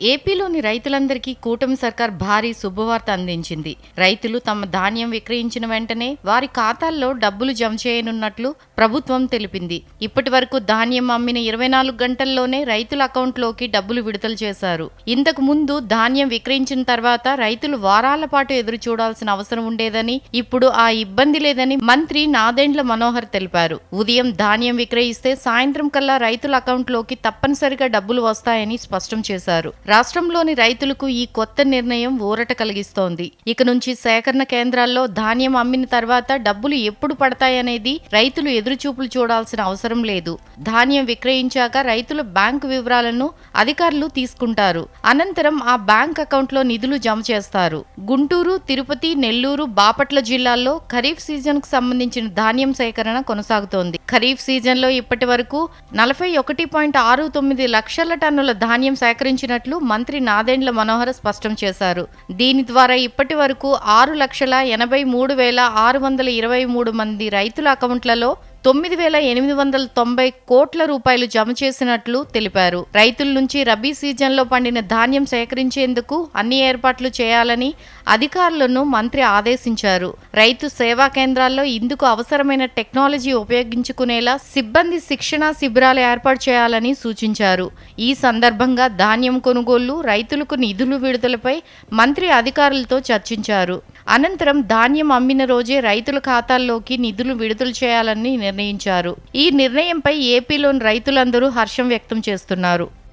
ఏపీలోని రైతులందరికీ కూటమి సర్కార్ భారీ శుభవార్త అందించింది. రైతులు తమ ధాన్యం విక్రయించిన వెంటనే వారి ఖాతాల్లో డబ్బులు జమ చేయనున్నట్లు ప్రభుత్వం తెలిపింది. ఇప్పటి వరకు ధాన్యం అమ్మిన ఇరవై నాలుగు గంటల్లోనే రైతుల అకౌంట్లోకి డబ్బులు విడుదల చేశారు. ఇంతకు ముందు ధాన్యం విక్రయించిన తర్వాత రైతులు వారాల పాటు ఎదురు చూడాల్సిన అవసరం ఉండేదని ఇప్పుడు ఆ ఇబ్బంది లేదని మంత్రి నాదెండ్ల మనోహర్ తెలిపారు. ఉదయం ధాన్యం విక్రయిస్తే సాయంత్రం కల్లా రైతుల అకౌంట్లోకి తప్పనిసరిగా డబ్బులు వస్తాయని స్పష్టం చేశారు. రాష్ట్రంలోని రైతులకు ఈ కొత్త నిర్ణయం ఊరట కలిగిస్తోంది. ఇక నుంచి సేకరణ కేంద్రాల్లో ధాన్యం అమ్మిన తర్వాత డబ్బులు ఎప్పుడు పడతాయనేది రైతులు ఎదురుచూపులు చూడాల్సిన అవసరం లేదు. ధాన్యం విక్రయించాక రైతుల బ్యాంకు వివరాలను అధికారులు తీసుకుంటారు. అనంతరం ఆ బ్యాంక్ అకౌంట్లో నిధులు జమ చేస్తారు. గుంటూరు తిరుపతి నెల్లూరు బాపట్ల జిల్లాల్లో ఖరీఫ్ సీజన్కు సంబంధించిన ధాన్యం సేకరణ కొనసాగుతోంది. ఖరీఫ్ సీజన్లో ఇప్పటి వరకు నలభై ఒకటి పాయింట్ ఆరు తొమ్మిది లక్షల టన్నుల ధాన్యం సేకరించినట్లు మంత్రి నాదెండ్ల మనోహర్ స్పష్టం చేశారు. దీని ద్వారా ఇప్పటి వరకు ఆరు లక్షల ఎనభై మూడు వేల ఆరు వందల ఇరవై మూడు మంది రైతుల అకౌంట్లలో తొమ్మిది వేల ఎనిమిది వందల తొంభై కోట్ల రూపాయలు జమ చేసినట్లు తెలిపారు. రైతుల నుంచి రబీ సీజన్లో పండిన ధాన్యం సేకరించేందుకు అన్ని ఏర్పాట్లు చేయాలని అధికారులను మంత్రి ఆదేశించారు. రైతు సేవా కేంద్రాల్లో ఇందుకు అవసరమైన టెక్నాలజీ ఉపయోగించుకునేలా సిబ్బంది శిక్షణా శిబిరాలు ఏర్పాటు చేయాలని సూచించారు. ఈ సందర్భంగా ధాన్యం కొనుగోళ్ళు రైతులకు నిధులు విడుదలపై మంత్రి అధికారులతో చర్చించారు. అనంతరం ధాన్యం అమ్మిన రోజే రైతుల ఖాతాల్లోకి నిధులు విడుదల చేయాలని నిర్ణయించారు. ఈ నిర్ణయంపై ఏపీలోని రైతులందరూ హర్షం వ్యక్తం చేస్తున్నారు.